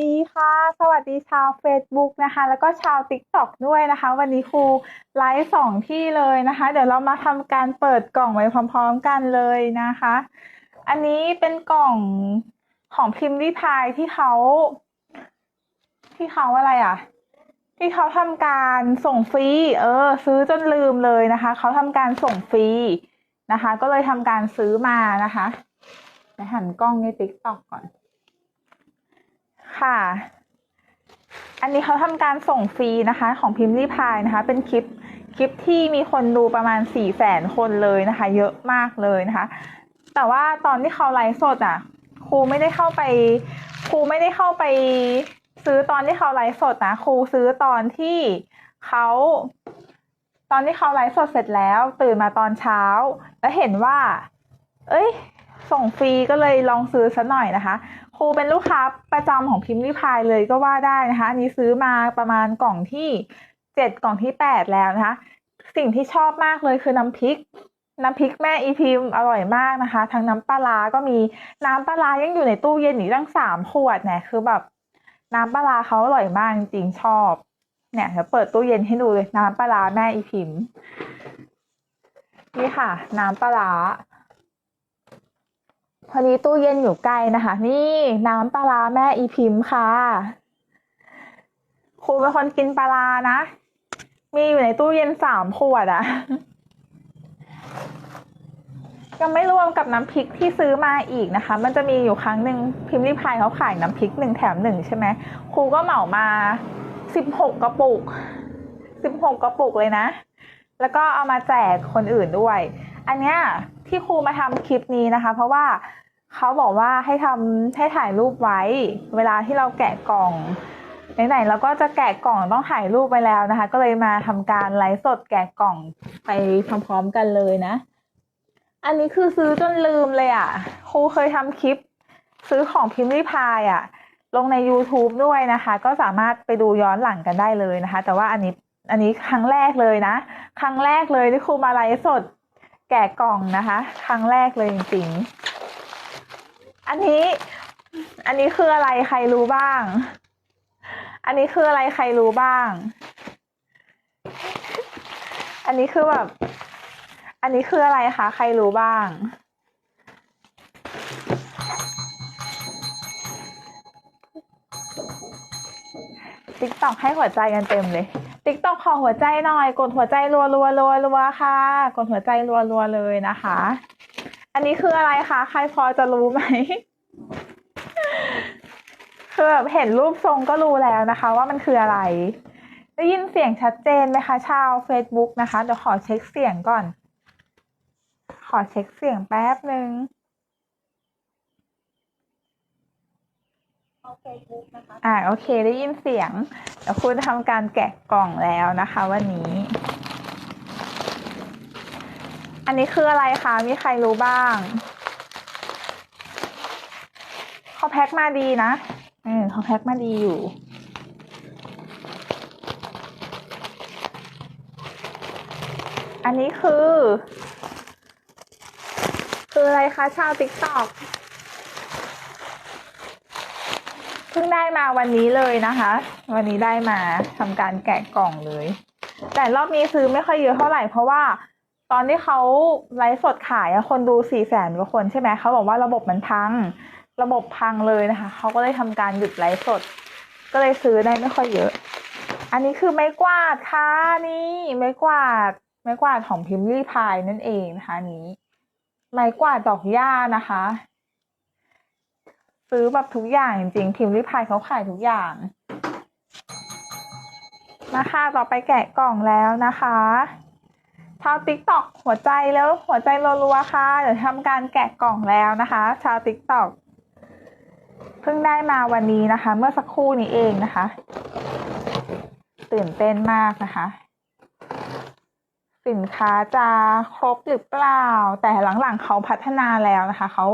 ดีค่ะ สวัสดีชาว Facebook นะคะ แล้วก็ชาว TikTok ด้วยนะคะ วันนี้ครูไลฟ์สองที่เลยนะคะ เดี๋ยวเรามาทำการเปิดกล่องไว้พร้อมๆกันเลยนะคะ อันนี้เป็นกล่องของพิมพ์ริพายที่เขา ที่เขาอะไรอะ ที่เขาทำการส่งฟรี เออ ซื้อจนลืมเลยนะคะ เขาทำการส่งฟรีนะคะ ก็เลยทำการซื้อมานะคะไปหันกล้องใน TikTok ก่อน ค่ะ อันนี้เขาทำการส่งฟรีนะคะ ของพิมพ์รีพายนะคะ เป็นคลิปคลิปที่มีคนดูประมาณสี่แสนคนเลยนะคะ เยอะมากเลยนะคะ แต่ว่าตอนที่เขาไลฟ์สดอะ ครูไม่ได้เข้าไป ครูไม่ได้เข้าไป ซื้อตอนที่เขาไลฟ์สดนะ ครูซื้อตอนที่เขาตอนที่เขาไลฟ์สดเสร็จแล้ว ตื่นมาตอนเช้า แล้วเห็นว่า เอ้ย ส่งฟรีก็เลยลองซื้อซะหน่อยนะคะ ครูเป็นลูกค้าประจำของพิมพ์ริพายเลยก็ว่าได้นะคะอันนี้ซื้อมาประมาณกล่องที่เจ็ดกล่องที่แปดแล้วนะคะ สิ่งที่ชอบมากเลยคือน้ำพริก น้ำพริกแม่อีพิมพ์อร่อยมากนะคะ ทั้งน้ำปลาร้าก็มีน้ำปลาร้ายังอยู่ในตู้เย็นอีกตั้งสามขวดเนี่ยคือแบบน้ำปลาร้าเขาอร่อยมากจริงชอบ เนี่ยเดี๋ยวเปิดตู้เย็นให้ดูเลยน้ำปลาร้าแม่อีพิมพ์นี่ค่ะ น้ำปลาร้า พอดีตู้เย็นอยู่ใกล้นะคะ นี่น้ำปลาร้าแม่อีพิมพ์ค่ะครูเป็นคนกินปลาร้านะ มีอยู่ในตู้เย็นสามขวดอะยังไม่รวมกับน้ำพริกที่ซื้อมาอีกนะคะ มันจะมีอยู่ครั้งหนึ่งพิมพ์ริพายเขาขายน้ำพริกหนึ่งแถมหนึ่งใช่ไหมครูก็เหมามาสิบหกกระปุกสิบหกกระปุกเลยนะ แล้วก็เอามาแจกคนอื่นด้วย อันเนี้ย ที่ครูมาทำคลิปนี้นะคะ เพราะว่าเขาบอกว่าให้ทำให้ถ่ายรูปไว้ เวลาที่เราแกะกล่องไหนๆเราก็จะแกะกล่องต้องถ่ายรูปไปแล้วนะคะ ก็เลยมาทำการไลฟ์สดแกะกล่องไปพร้อมๆกันเลยนะ อันนี้คือซื้อจนลืมเลยอะครูเคยทำคลิป ซื้อของพิมพ์ริพายอะ ลงใน YouTube ด้วยนะคะ ก็สามารถไปดูย้อนหลังกันได้เลยนะคะ แต่ว่าอันนี้อันนี้ครั้งแรกเลยนะ ครั้งแรกเลยที่ครูมาไลฟ์สด แกะกล่องนะคะ ครั้งแรกเลยจริงๆ อันนี้ อันนี้คืออะไรใครรู้บ้าง อันนี้คืออะไรใครรู้บ้าง อันนี้คือแบบ อันนี้คืออะไรคะใครรู้บ้าง ติ๊กตอกให้หัวใจกันเต็มเลย ติ๊กต็อกขอหัวใจหน่อย กดหัวใจรัวรัวรัวรัวค่ะ กดหัวใจรัวรัวเลยนะคะ อันนี้คืออะไรคะ ใครพอจะรู้ไหมคือแบบเห็นรูปทรงก็รู้แล้วนะคะ ว่ามันคืออะไร ได้ยินเสียงชัดเจนไหมคะชาว Facebook นะคะ เดี๋ยวขอเช็คเสียงก่อน ขอเช็คเสียงแป๊บหนึ่ง อ่าโอเคได้ยินเสียงเดี๋ยวคุณทำการแกะกล่องแล้วนะคะ วันนี้ อันนี้คืออะไรคะมีใครรู้บ้างเขาแพ็คมาดีนะเออเขาแพ็คมาดีอยู่ อันนี้คือ คืออะไรคะชาวติ๊กตอก เพิ่งได้มาวันนี้เลยนะคะ วันนี้ได้มาทำการแกะกล่องเลย แต่รอบนี้ซื้อไม่ค่อยเยอะเท่าไหร่เพราะว่าตอนที่เขาไลฟ์สดขายคนดูสี่แสนกว่าคนใช่ไหมเขาบอกว่าระบบมันพัง ระบบพังเลยนะคะเขาก็เลยทำการหยุดไลฟ์สด ก็เลยซื้อได้ไม่ค่อยเยอะ อันนี้คือไม้กวาดค่ะนี่ไม้กวาดไม้กวาดของพิมพ์รีพายนั่นเองนะคะนนี้ ไม้กวาดดอกหญ้านะคะ ซื้อแบบทุกอย่างจริงๆพิมริพายเขาขายทุกอย่างมาค่ะต่อไปแกะกล่องแล้วนะคะชาวติ๊กต็อกหัวใจแล้วหัวใจรัวๆค่ะ เดี๋ยวทำการแกะกล่องแล้วนะคะ ชาวติ๊กต็อกเพิ่งได้มาวันนี้นะคะ เมื่อสักครู่นี้เองนะคะ ตื่นเต้นมากนะคะ สินค้าจะครบหรือเปล่า แต่หลังๆเขาพัฒนาแล้วนะคะเขา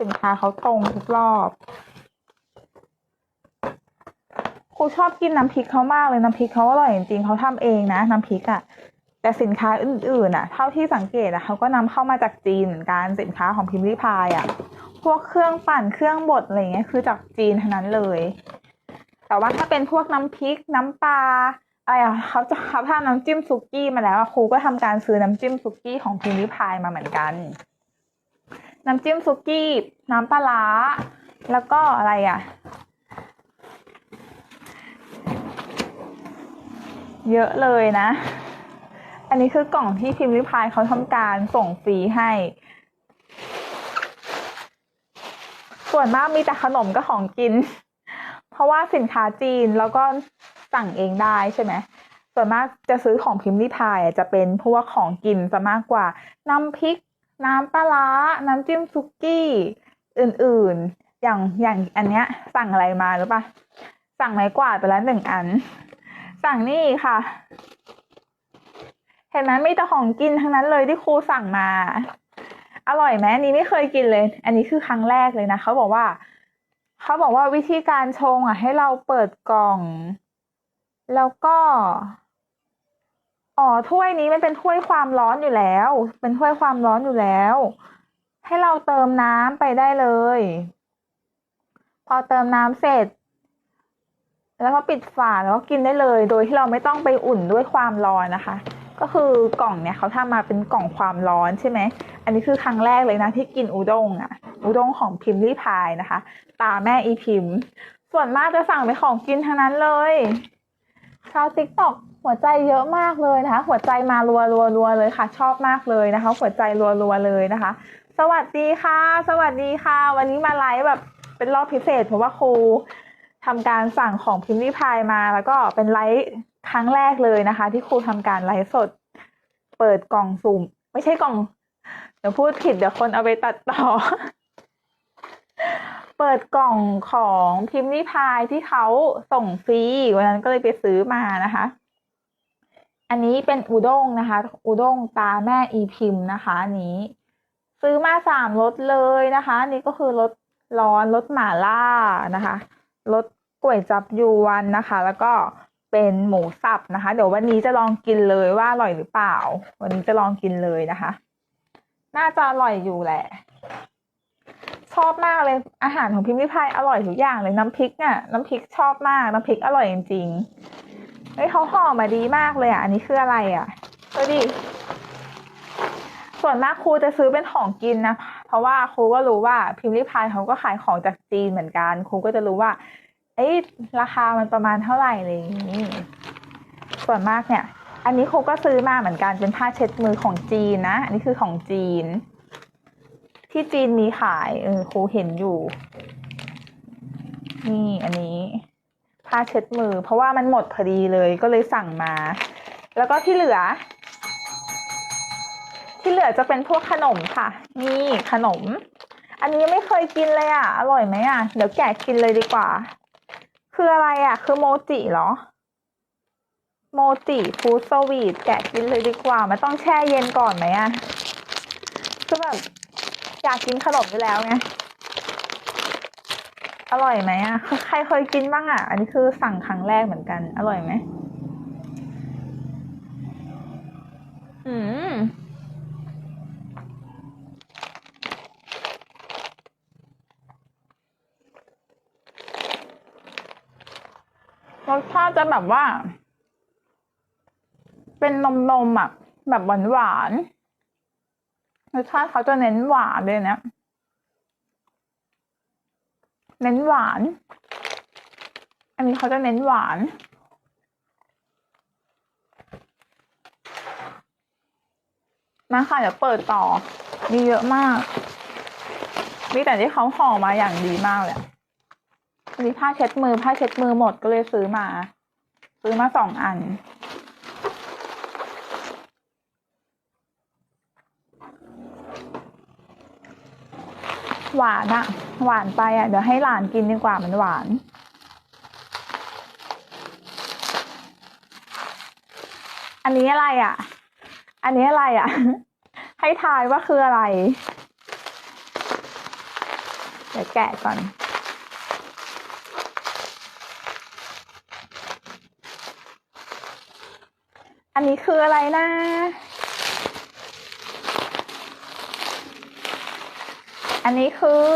สินค้าเขาตรงทุกรอบครูชอบกินน้ำพริกเขามากเลยน้ำพริกเขาอร่อยจริงๆเขาทำเองนะน้ำพริกอะ่ะแต่สินค้าอื่นๆอะ เท่าที่สังเกตอะเขาก็นำเข้ามาจากจีนเหมือนกันสินค้าของพิมพ์ริพายอะ พวกเครื่องปั่นเครื่องบดอะไรเงี้ยคือจากจีนทั้งนั้นเลย แต่ว่าถ้าเป็นพวกน้ำพริกน้ำปลาอะไรอะเขาจะเขาทำน้ำจิ้มซุกี้มาแล้วครูก็ทำการซื้อน้ำจิ้มซุกี้ของพิมพ์ริพายมาเหมือนกัน น้ำจิ้มซุกี้ น้ำปลาร้า แล้วก็อะไรอะ เยอะเลยนะ อันนี้คือกล่องที่พิมพ์ริพายเขาทำการส่งฟรีให้ ส่วนมากมีแต่ขนมกับของกิน เพราะว่าสินค้าจีนแล้วก็สั่งเองได้ใช่ไหมส่วนมากจะซื้อของพิมพ์ริพายอะจะเป็นพวกของกินซะมากกว่าน้ำพริก น้ำปลาร้าน้ำจิ้มซุกี้อื่นๆ อย่างอย่างอันเนี้ย สั่งอะไรมาหรือปะสั่งไม้กวาดไปแล้วหนึ่งอัน สั่งนี่ค่ะ เห็นไหมมีแต่ของกินทั้งนั้นเลยที่ครูสั่งมา อร่อยไหมอันนี้ไม่เคยกินเลย อันนี้คือครั้งแรกเลยนะเขาบอกว่าเขาบอกว่าวิธีการชงอะ ให้เราเปิดกล่อง แล้วก็ อ๋อถ้วยนี้มันเป็นถ้วยความร้อนอยู่แล้ว เป็นถ้วยความร้อนอยู่แล้ว ให้เราเติมน้ำไปได้เลย พอเติมน้ำเสร็จ แล้วก็ปิดฝาแล้วก็กินได้เลย โดยที่เราไม่ต้องไปอุ่นด้วยความร้อนนะคะ ก็คือกล่องเนี่ยเขาทำมาเป็นกล่องความร้อนใช่ไหมอันนี้คือครั้งแรกเลยนะที่กินอุด้งอะ อุด้งของพิมพ์ลี่พายนะคะ ตาแม่อีพิมพ์ ส่วนมากจะสั่งเป็นของกินทั้งนั้นเลย ชาวติ๊กต็อกหัวใจเยอะมากเลยนะคะ หัวใจมารัวรัวรัวเลยค่ะ ชอบมากเลยนะคะ หัวใจรัวรัวเลยนะคะ สวัสดีค่ะ สวัสดีค่ะ วันนี้มาไลฟ์แบบเป็นรอบพิเศษ เพราะว่าครูทำการสั่งของพิมพ์ลี่พายมา แล้วก็เป็นไลฟ์ครั้งแรกเลยนะคะ ที่ครูทำการไลฟ์สด เปิดกล่องสุ่ม ไม่ใช่กล่องเดี๋ยวพูดผิดเดี๋ยวคนเอาไปตัดต่อ เปิดกล่องของพิมพ์ลี่พายที่เขาส่งฟรีวันนั้นก็เลยไปซื้อมานะคะ อันนี้เป็นอุด้งนะคะ อุด้งตาแม่อีพิมพ์นะคะนี้ ซื้อมาสามรสเลยนะคะ นี้ก็คือรสร้อนรสหม่าล่านะคะรสก๋วยจับยวนนะคะ แล้วก็เป็นหมูสับนะคะ เดี๋ยววันนี้จะลองกินเลยว่าอร่อยหรือเปล่า วันนี้จะลองกินเลยนะคะ น่าจะอร่อยอยู่แหละ ชอบมากเลยอาหารของพิมพ์ริพายอร่อยทุกอย่างเลยน้ำพริกเนี่ยน้ำพริกชอบมากน้ำพริกอร่อยจริงๆเฮ้ยเขาห่อมาดีมากเลยอะอันนี้คืออะไรอะดูดิส่วนมากครูจะซื้อเป็นของกินนะ เพราะว่าครูก็รู้ว่าพิมพ์ริพายเขาก็ขายของจากจีนเหมือนกันครูก็จะรู้ว่าเอ้ราคามันประมาณเท่าไหร่อะไรอย่างนี้ ส่วนมากเนี่ย อันนี้ครูก็ซื้อมาเหมือนกันเป็นผ้าเช็ดมือของจีนนะ อันนี้คือของจีน ที่จีนมีขาย เออครูเห็นอยู่ นี่อันนี้ผ้าเช็ดมือ เพราะว่ามันหมดพอดีเลยก็เลยสั่งมา แล้วก็ที่เหลือ ที่เหลือจะเป็นพวกขนมค่ะ นี่ขนม อันนี้ไม่เคยกินเลยอะ อร่อยไหมอะ เดี๋ยวแกะกินเลยดีกว่า คืออะไรอะ คือโมจิเหรอโมจิฟูสวีทแกะกินเลยดีกว่า มันต้องแช่เย็นก่อนไหมอะคือแบบ อยากกินขนมอยู่แล้วไง อร่อยไหมอะ ใครเคยกินบ้างอะ อันนี้คือสั่งครั้งแรกเหมือนกัน อร่อยไหม อืม รสชาติจะแบบว่า เป็นนมนมอะ แบบหวานหวาน รสชาติเขาจะเน้นหวานเลยนะ เน้นหวาน อันนี้เขาจะเน้นหวาน มาค่ะเดี๋ยวเปิดต่อ มีเยอะมาก มีแต่ที่เขาห่อมาอย่างดีมากเลยอะอันนี้ผ้าเช็ดมือผ้าเช็ดมือหมดก็เลยซื้อมา ซื้อมาสองอัน หวานอะหวานไปอะเดี๋ยวให้หลานกินดีกว่ามันหวาน อันนี้อะไรอะอันนี้อะไรอะให้ทายว่าคืออะไร เดี๋ยวแกะก่อนอันนี้คืออะไรนะ อันนี้คือ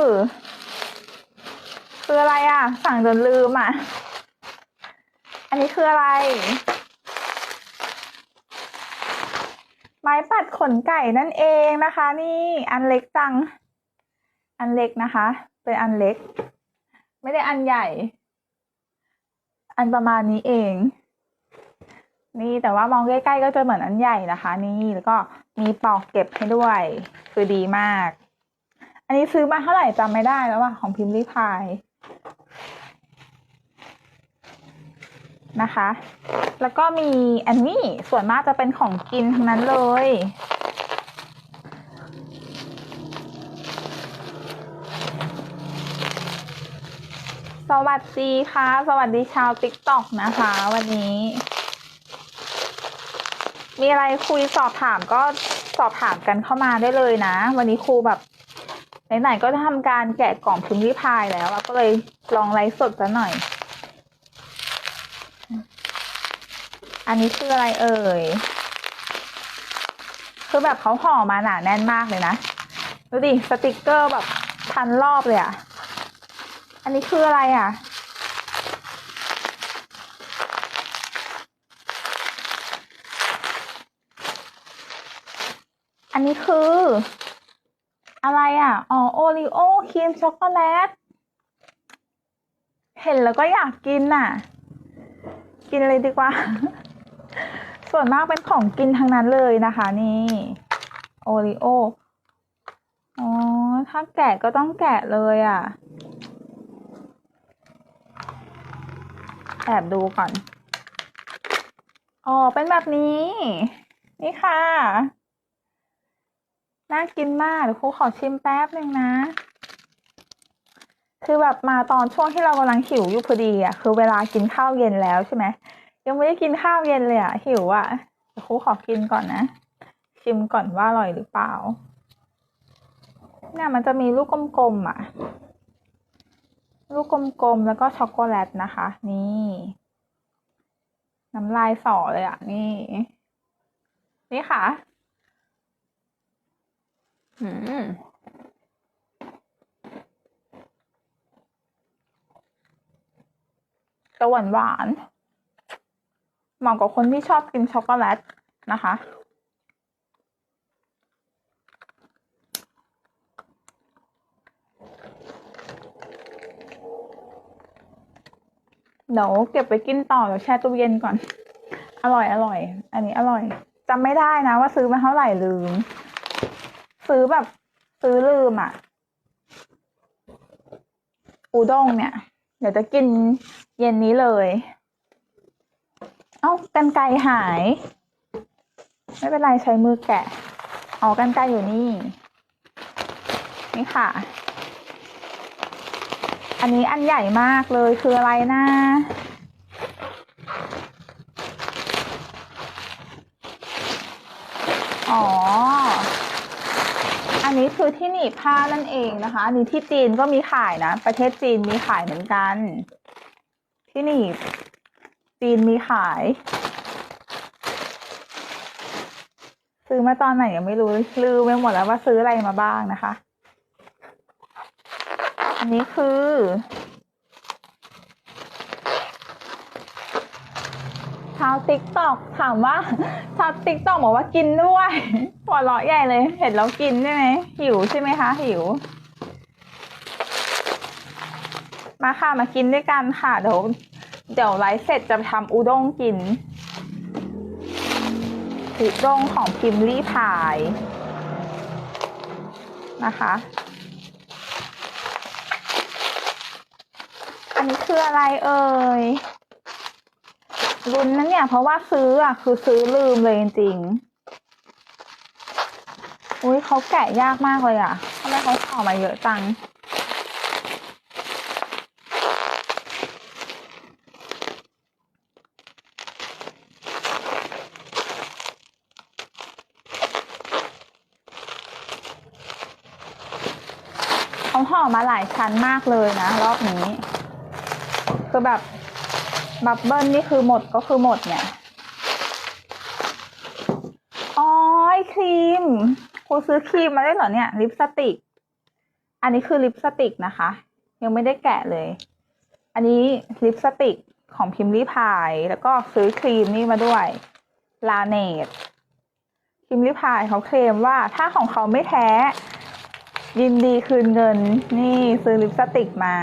คืออะไรอะ สั่งจนลืมอะ อันนี้คืออะไร ไม้ปัดขนไก่นั่นเองนะคะ นี่อันเล็กจัง อันเล็กนะคะ เป็นอันเล็ก ไม่ได้อันใหญ่ อันประมาณนี้เอง นี่แต่ว่ามองใกล้ๆก็จะเหมือนอันใหญ่นะคะ นี่แล้วก็มีปลอกเก็บให้ด้วย คือดีมาก อันนี้ซื้อมาเท่าไหร่จำไม่ได้แล้วว่าของพิมพ์ริพายนะคะ แล้วก็มีอันนี้ส่วนมากจะเป็นของกินทั้งนั้นเลย สวัสดีค่ะ สวัสดีชาวติ๊กต็อกนะคะ วันนี้ มีอะไรคุยสอบถามก็สอบถามกันเข้ามาได้เลยนะ วันนี้ครูแบบ ไหนๆก็จะทำการแกะกล่องพิมพ์ริพายแล้วก็เลยลองไลฟ์สดซะหน่อย อันนี้คืออะไรเอ่ย คือแบบเขาห่อมาหนาแน่นมากเลยนะ ดูดิ สติกเกอร์แบบพันรอบเลยอะอันนี้คืออะไรอะ อันนี้คือ อะไรอะ อ๋อโอรีโอครีมช็อกโกแลต เห็นแล้วก็อยากกินน่ะ กินเลยดีกว่า ส่วนมากเป็นของกินทั้งนั้นเลยนะคะ นี่ โอรีโอ อ๋อ ถ้าแกะก็ต้องแกะเลยอะ แอบดูก่อน อ๋อ เป็นแบบนี้ นี่ค่ะ น่ากินมากเดี๋ยวครูขอชิมแป๊บหนึ่งนะ คือแบบมาตอนช่วงที่เรากำลังหิวอยู่พอดีอะ คือเวลากินข้าวเย็นแล้วใช่ไหมยังไม่ได้กินข้าวเย็นเลยอะหิวอะเดี๋ยวครูขอกินก่อนนะ ชิมก่อนว่าอร่อยหรือเปล่า เนี่ยมันจะมีลูกกลมๆอะ ลูกกลมๆแล้วก็ช็อกโกแลตนะคะ นี่น้ำลายสอเลยอะ นี่ นี่ค่ะ อืมจะหวานหวานเหมาะกับคนที่ชอบกินช็อกโกแลตนะคะ เดี๋ยวเก็บไปกินต่อเดี๋ยวแช่ตู้เย็นก่อน อร่อยอร่อย อันนี้อร่อยจำไม่ได้นะว่าซื้อมาเท่าไหร่ลืม ซื้อแบบซื้อลืมอะ อูด้งเนี่ย เดี๋ยวจะกินเย็นนี้เลย เอ้ากันไกรหาย ไม่เป็นไรใช้มือแกะอ๋อกันไกรอยู่นี่ นี่ค่ะ อันนี้อันใหญ่มากเลยคืออะไรนะอ๋อ อันนี้คือที่หนีบผ้านั่นเองนะคะอันนี้ที่จีนก็มีขายนะ ประเทศจีนมีขายเหมือนกัน ที่หนีบจีนมีขาย ซื้อมาตอนไหนยังไม่รู้ลืมไปหมดแล้วว่าซื้ออะไรมาบ้างนะคะ อันนี้คือ ชาวติ๊กตอกถามว่าชาวติ๊กตอกบอกว่ากินด้วย หัวเราะใหญ่เลย เห็นแล้วกินใช่ไหมหิวใช่ไหมคะ หิว มาค่ะมากินด้วยกันค่ะ เดี๋ยวเดี๋ยวไลฟ์เสร็จจะทำอุด้งกิน อุด้งของพิมลี่พายนะคะ อันนี้คืออะไรเอ่ยลุ้นนเนี่ย เพราะว่าซื้ออะ คือซื้อลืมเลยจริงๆ อุ้ยเขาแกะยากมากเลยอะทำไมเขาห่อมาเยอะจัง เขาห่อมาหลายชั้นมากเลยนะ รอบนี้ คือแบบบับเบิ้ลนี่คือหมดก็คือหมดเนี่ยอ๋อไอ้ครีม ครูซื้อครีมมาได้เหรอเนี่ยลิปสติก อันนี้คือลิปสติกนะคะ ยังไม่ได้แกะเลย อันนี้ลิปสติกของพิมพ์รีพาย แล้วก็ซื้อครีมนี่มาด้วยลาเนตพิมพ์รีพายเขาเคลมว่าถ้าของเขาไม่แท้ ยินดีคืนเงิน นี่ซื้อลิปสติกมา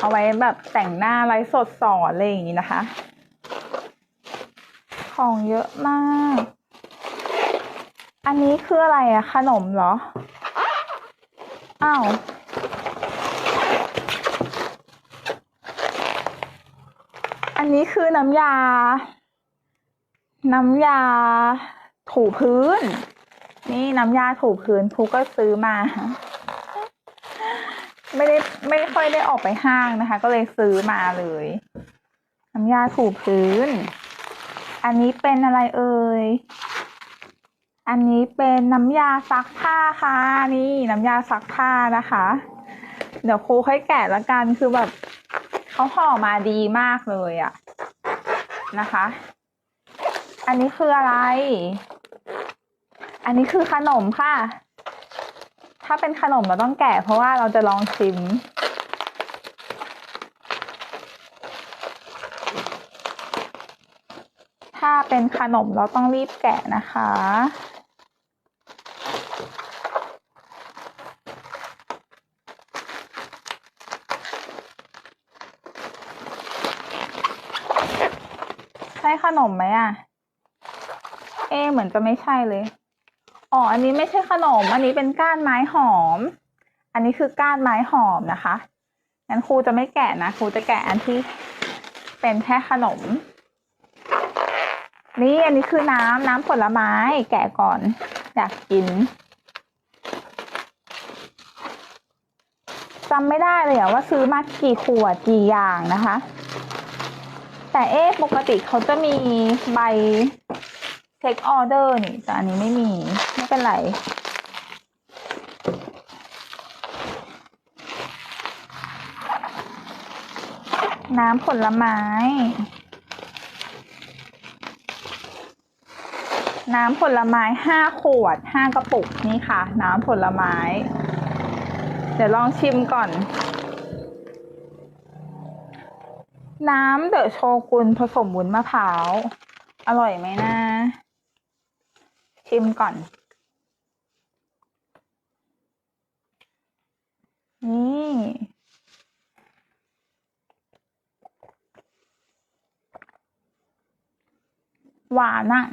เอาไว้แบบแต่งหน้าไลฟ์สดสอนอะไรอย่างนี้นะคะ ของเยอะมาก อันนี้คืออะไรอะขนมเหรอ อ้าว อันนี้คือน้ำยา น้ำยาถูพื้น นี่น้ำยาถูพื้นครูก็ซื้อมา ไม่ได้ไม่ค่อยได้ออกไปห้างนะคะ ก็เลยซื้อมาเลย น้ำยาถูพื้น อันนี้เป็นอะไรเอ่ย อันนี้เป็นน้ำยาซักผ้าค่ะ นี่น้ำยาซักผ้านะคะ เดี๋ยวครูค่อยแกะละกันคือแบบเขาห่อมาดีมากเลยอะนะคะ อันนี้คืออะไร อันนี้คือขนมค่ะ ถ้าเป็นขนมเราต้องแกะเพราะว่าเราจะลองชิมถ้าเป็นขนมเราต้องรีบแกะนะคะ นมไหมอะ เอเหมือนจะไม่ใช่เลย อ๋อ อันนี้ไม่ใช่ขนม อันนี้เป็นก้านไม้หอม อันนี้คือก้านไม้หอมนะคะ งั้นครูจะไม่แกะนะครูจะแกะอันที่เป็นแค่ขนม นี่อันนี้คือน้ำน้ำผลไม้ แกะก่อน อยากกินจำไม่ได้เลยอะว่าซื้อมากี่ขวดกี่อย่างนะคะ แต่เอ๊ะปกติเขาจะมีใบเช็คออเดอร์นี่ แต่อันนี้ไม่มี ไม่เป็นไร น้ำผลไม้ น้ำผลไม้ห้าขวดห้ากระปุกนี่ค่ะ น้ำผลไม้ เดี๋ยวลองชิมก่อน น้ำเดอะโชกุนผสมวุ้นมะพร้าว อร่อยไหมนะ ชิมก่อน นี่หวานอะ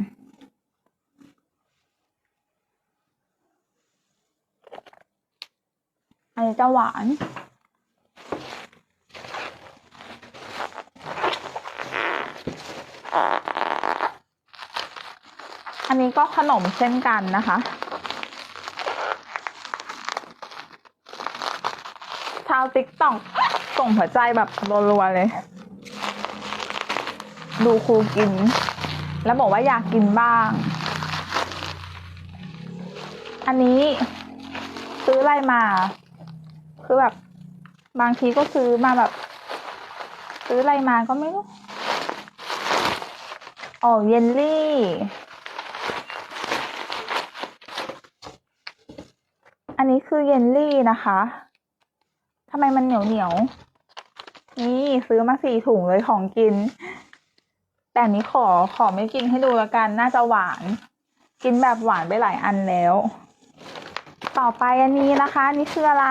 อันนี้จะหวาน อันนี้ก็ขนมเช่นกันนะคะ ชาวติ๊กต็อกส่งหัวใจแบบรัวๆเลย ดูครูกิน แล้วบอกว่าอยากกินบ้าง อันนี้ซื้ออะไรมา คือแบบ บางทีก็ซื้อมาแบบ ซื้ออะไรมาก็ไม่รู้ อ๋อ เยลลี่ นี้คือเยลลี่นะคะทำไมมันเหนียวเหนียว นี่ซื้อมาสี่ถุงเลยของกิน แต่นี้ขอขอไม่กินให้ดูแล้วกัน น่าจะหวาน กินแบบหวานไปหลายอันแล้ว ต่อไปอันนี้นะคะนนี้คืออะไร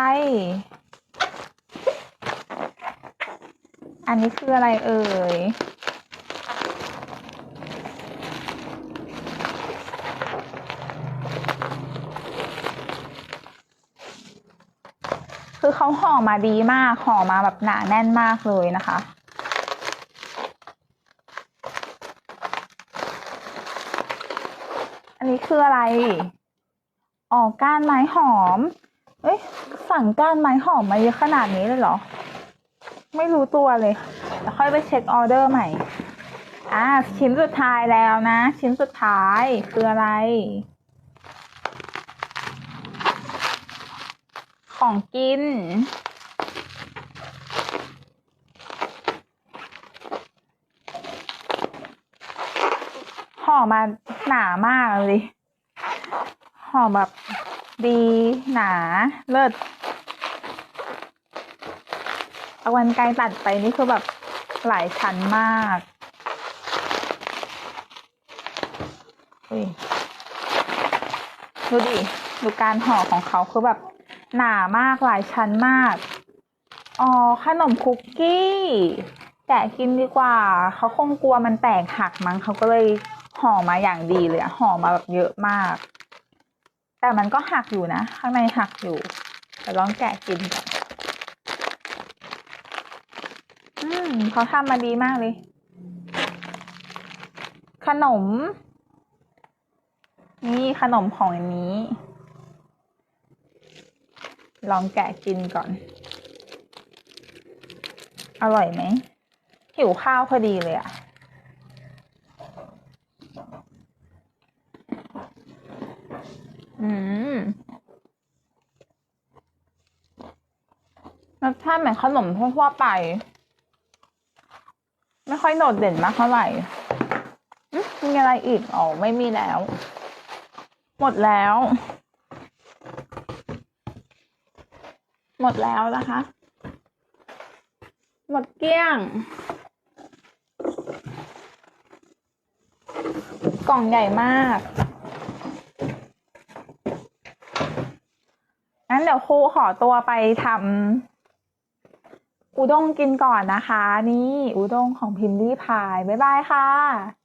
อันนี้คืออะไรเอ่ย เขาห่อมาดีมากห่อมาแบบหนาแน่นมากเลยนะคะ อันนี้คืออะไรอ๋อก้านไม้หอม เอ้ยสั่งก้านไม้หอมมาเยอะขนาดนี้เลยเหรอ ไม่รู้ตัวเลยเดี๋ยวค่อยไปเช็คออเดอร์ใหม่อ่าชิ้นสุดท้ายแล้วนะ ชิ้นสุดท้ายคืออะไร ของกิน ห่อมาหนามากเลยห่อแบบดีหนาเลิศเอาวันไกลตัดไปนี่คือแบบหลายชั้นมากดูดิ ดูการห่อของเขาคือแบบ หนามากหลายชั้นมาก อ๋อ ขนมคุกกี้ แกะกินดีกว่า เขาคงกลัวมันแตกหักมั้งเขาก็เลยห่อมาอย่างดีเลยอะห่อมาแบบเยอะมาก แต่มันก็หักอยู่นะ ข้างในหักอยู่แต่ลองแกะกินก่อนอืมเขาทำมาดีมากเลย ขนม นี่ขนมของอันนี้ ลองแกะกินก่อน อร่อยไหม หิวข้าวพอดีเลยอะอืม รสชาติเหมือนขนมทั่วไป ไม่ค่อยโดดเด่นมากเท่าไหร่มมีอะไรอีก อ๋อ ไม่มีแล้ว หมดแล้ว หมดแล้วนะคะ หมดเกลี้ยง กล่องใหญ่มากงั้นเดี๋ยวครูขอตัวไปทำอุด้งกินก่อนนะคะ นี่อุด้งของพิมพ์ลี่พาย บ๊ายบายค่ะ